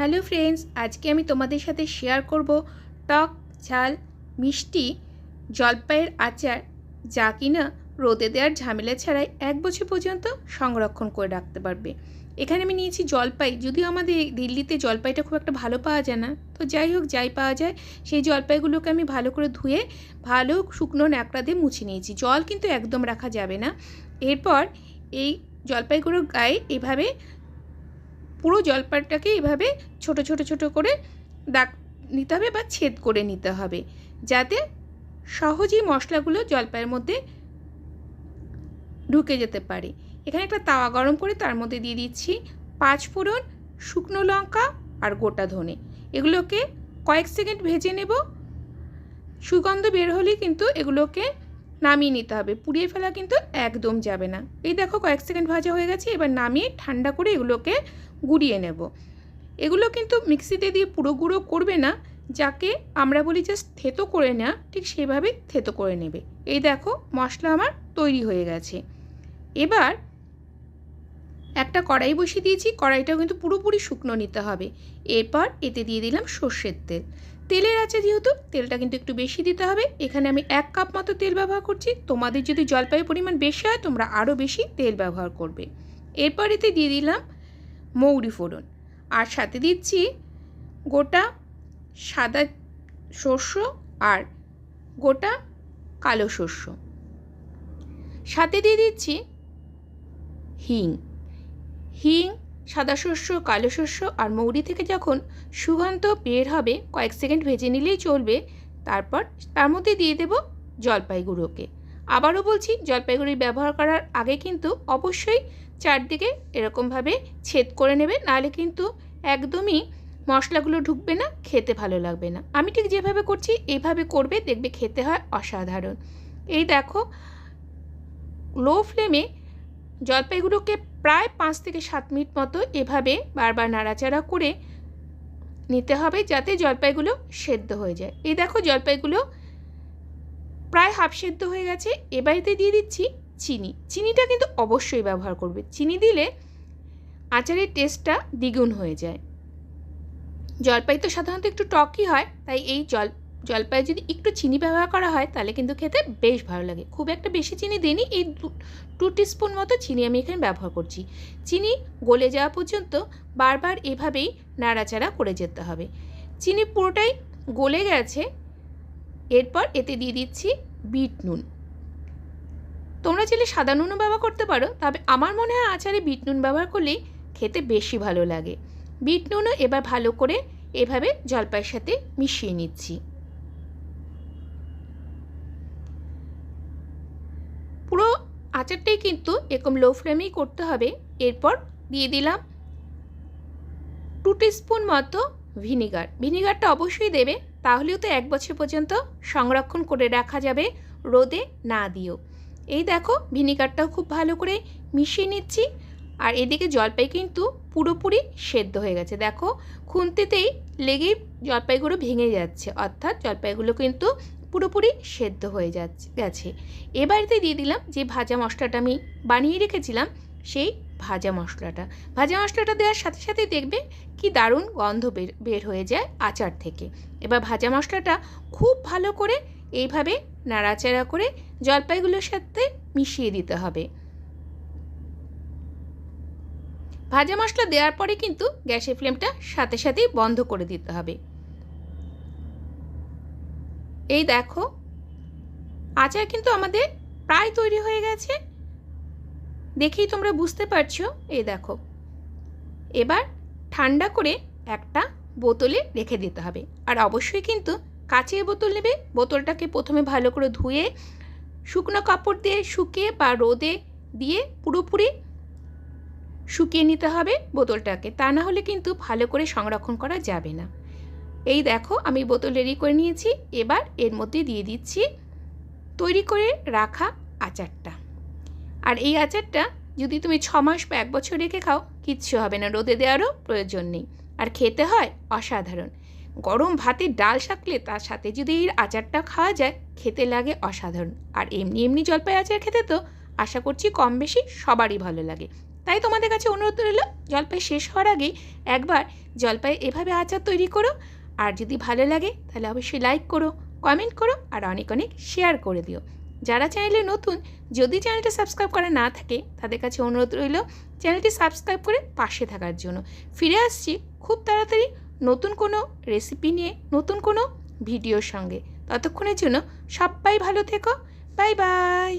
Hello friends, আজকে আমি তোমাদের সাথে শেয়ার করব টক ঝাল মিষ্টি জলপাইয়ের আচার যা কিনা রোদে দেওয়ার ঝামেলা ছাড়াই এক বছর পর্যন্ত সংরক্ষণ করে রাখতে পারবে। এখানে আমি নিয়েছি জলপাই, যদিও আমাদের দিল্লিতে জলপাইটা খুব একটা ভালো পাওয়া যায় না। তো যাই হোক, যাই পাওয়া যায়, সেই জলপাইগুলোকে আমি ভালো করে ধুয়ে ভালো শুকনো ন্যাকড়া দিয়ে মুছে নিয়েছি। জল কিন্তু একদম রাখা যাবে না। এরপর এই জলপাইগুলোর গায়ে এভাবে পুরো জলপাইটাকে এভাবে ছোট ছোট ছোট করে দাগ নিতে হবে বা ছেদ করে নিতে হবে। যাতে সহজেই মশলাগুলো জলপাইয়ের মধ্যে ঢুকে যেতে পারে। এখানে একটা তাওয়া গরম করে তার মধ্যে দিয়ে দিচ্ছি পাঁচ ফোড়ন, শুকনো লঙ্কা আর গোটা ধনে। এগুলোকে কয়েক সেকেন্ড ভেজে নেব। সুগন্ধ বের হলেই কিন্তু এগুলোকে নামিয়ে নিতে হবে। পুড়িয়ে ফেলা কিন্তু একদম যাবে না। এই দেখো কয়েক সেকেন্ড ভাজা হয়ে গেছে। এবার নামিয়ে ঠান্ডা করে এগুলোকে গুঁড়িয়ে নেব। এগুলো কিন্তু মিক্সিতে দিয়ে পুরো গুঁড়ো করবে না, যাকে আমরা বলি জাস্ট থেতো করে নেওয়া ঠিক সেভাবে থেতো করে নেবে। এই দেখো মশলা আমার তৈরি হয়ে গেছে। এবার একটা কড়াই বসিয়ে দিয়েছি, কড়াইটাও কিন্তু পুরোপুরি শুকনো নিতে হবে। এরপর এতে দিয়ে দিলাম সর্ষের তেল। তেলের আছে যেহেতু, তেলটা কিন্তু একটু বেশি দিতে হবে। এখানে আমি এক কাপ মতো তেল ব্যবহার করছি। তোমাদের যদি জলপাইয়ের পরিমাণ বেশি হয়, তোমরা আরও বেশি তেল ব্যবহার করবে। এরপর এতে দিয়ে দিলাম মৌরি ফোড়ন। আর সাথে দিচ্ছি গোটা সাদা শস্য আর গোটা কালো শস্য। সাথে দিয়ে দিচ্ছি হিং। হিং, সাদা শস্য, কালো শস্য আর মৌরি থেকে যখন সুগন্ধ বের হবে, কয়েক সেকেন্ড ভেজে নিলেই চলবে। তারপর তার মধ্যে দিয়ে দেব জলপাই গুঁড়োকে আবারও বলছি, জলপাইগুড়ি ব্যবহার করার আগে কিন্তু অবশ্যই চারদিকে এরকমভাবে ছেদ করে নেবে, নাহলে কিন্তু একদমই মশলাগুলো ঢুকবে না, খেতে ভালো লাগবে না। আমি ঠিক যেভাবে করছি এইভাবে করবে, দেখবে খেতে হয় অসাধারণ। এই দেখো লো ফ্লেমে জলপাইগুলোকে প্রায় পাঁচ থেকে সাত মিনিট মতো এভাবে বারবার নাড়াচাড়া করে নিতে হবে, যাতে জলপাইগুলো সেদ্ধ হয়ে যায়। এই দেখো, জলপাইগুলো প্রায় হাফ সেদ্ধ হয়ে গেছে। এবারেতে দিয়ে দিচ্ছি চিনি। চিনিটা কিন্তু অবশ্যই ব্যবহার করবে। চিনি দিলে আচারের টেস্টটা দ্বিগুণ হয়ে যায়। জলপাই তো সাধারণত একটু টকই হয়, তাই এই জল জলপাই যদি একটু চিনি ব্যবহার করা হয়, তাহলে কিন্তু খেতে বেশ ভালো লাগে। খুব একটা বেশি চিনি দিইনি, এই টু টিস্পুন মতো চিনি আমি এখানে ব্যবহার করছি। চিনি গলে যাওয়া পর্যন্ত বারবার এভাবেই নাড়াচাড়া করে যেতে হবে। চিনি পুরোটাই গলে গেছে এরপর এতে দিয়ে দিচ্ছি বিট নুন। তোমরা চাইলে সাদা নুনও ব্যবহার করতে পারো, তবে আমার মনে হয় আচারে বিট নুন ব্যবহার করলেই খেতে বেশি ভালো লাগে। বিট নুনও এবার ভালো করে এভাবে জলপাইয়ের সাথে মিশিয়ে নিচ্ছি। পুরো আচারটাই কিন্তু এরকম লো ফ্লেমেই করতে হবে। এরপর দিয়ে দিলাম টু স্পুন মতো ভিনিগার ভিনিগারটা অবশ্যই দেবে তাহলেও তো এক বছর পর্যন্ত সংরক্ষণ করে রাখা যাবে রোদে না দিও এই দেখো, ভিনিগারটাও খুব ভালো করে মিশিয়ে নিচ্ছি। আর এদিকে জলপাই কিন্তু পুরোপুরি সেদ্ধ হয়ে গেছে। দেখো, খুন্তিতেই লেগেই জলপাইগুলো ভেঙে যাচ্ছে। অর্থাৎ জলপাইগুলো কিন্তু পুরোপুরি সেদ্ধ হয়ে যাচ্ছে, গেছে। এবারেতে দিয়ে দিলাম যে ভাজা মশলাটা আমি বানিয়ে রেখেছিলাম, সেই ভাজা মশলাটা। ভাজা মশলাটা দেওয়ার সাথে সাথে দেখবে কি দারুণ গন্ধ বের বের হয়ে যায় আচার থেকে। এবার ভাজা মশলাটা খুব ভালো করে এইভাবে নাড়াচাড়া করে জলপাইগুলোর সাথে মিশিয়ে দিতে হবে। ভাজা মশলা দেওয়ার পরে কিন্তু গ্যাসের ফ্লেমটা সাথে সাথেই বন্ধ করে দিতে হবে। এই দেখো, আচার কিন্তু আমাদের প্রায় তৈরি হয়ে গেছে। দেখেই তোমরা বুঝতে পারছ, এই দেখো। এবার ঠান্ডা করে একটা বোতলে রেখে দিতে হবে। আর অবশ্যই কিন্তু কাচের বোতল নেবে, বোতলটাকে প্রথমে ভালো করে ধুয়ে, শুকনো কাপড় দিয়ে শুকিয়ে বা রোদে দিয়ে পুরোপুরি শুকিয়ে নিতে হবে বোতলটাকে। তা না হলে কিন্তু ভালো করে সংরক্ষণ করা যাবে না। এই দেখো, আমি বোতল রেডি করে নিয়েছি। এবার এর মধ্যে দিয়ে দিচ্ছি তৈরি করে রাখা আচারটা। আর এই আচারটা যদি তুমি ছ মাস বা এক বছর রেখে খাও, কিচ্ছু হবে না। রোদে দেওয়ারও প্রয়োজন নেই। আর খেতে হয় অসাধারণ। গরম ভাতে ডাল শাকলে তার সাথে যদি এই আচারটা খাওয়া যায়, খেতে লাগে অসাধারণ। আর এমনি এমনি জলপাই আচার খেতে তো আশা করছি কম বেশি সবারই ভালো লাগে। তাই তোমাদের কাছে অনুরোধ রইল, জলপাই শেষ হওয়ার আগেই একবার জলপাই এভাবে আচার তৈরি করো। আর যদি ভালো লাগে, তাহলে অবশ্যই লাইক করো কমেন্ট করো, আর অনেক অনেক শেয়ার করে দিও। যারা চ্যানেলে নতুন, যদি চ্যানেলটা সাবস্ক্রাইব করা না থাকে, তাদের কাছে অনুরোধ রইল চ্যানেলটি সাবস্ক্রাইব করে পাশে থাকার জন্য। ফিরে আসছি খুব তাড়াতাড়ি নতুন কোনো রেসিপি নিয়ে, নতুন কোনো ভিডিওর সঙ্গে। ততক্ষণের জন্য সবাই ভালো থেকো। Bye bye.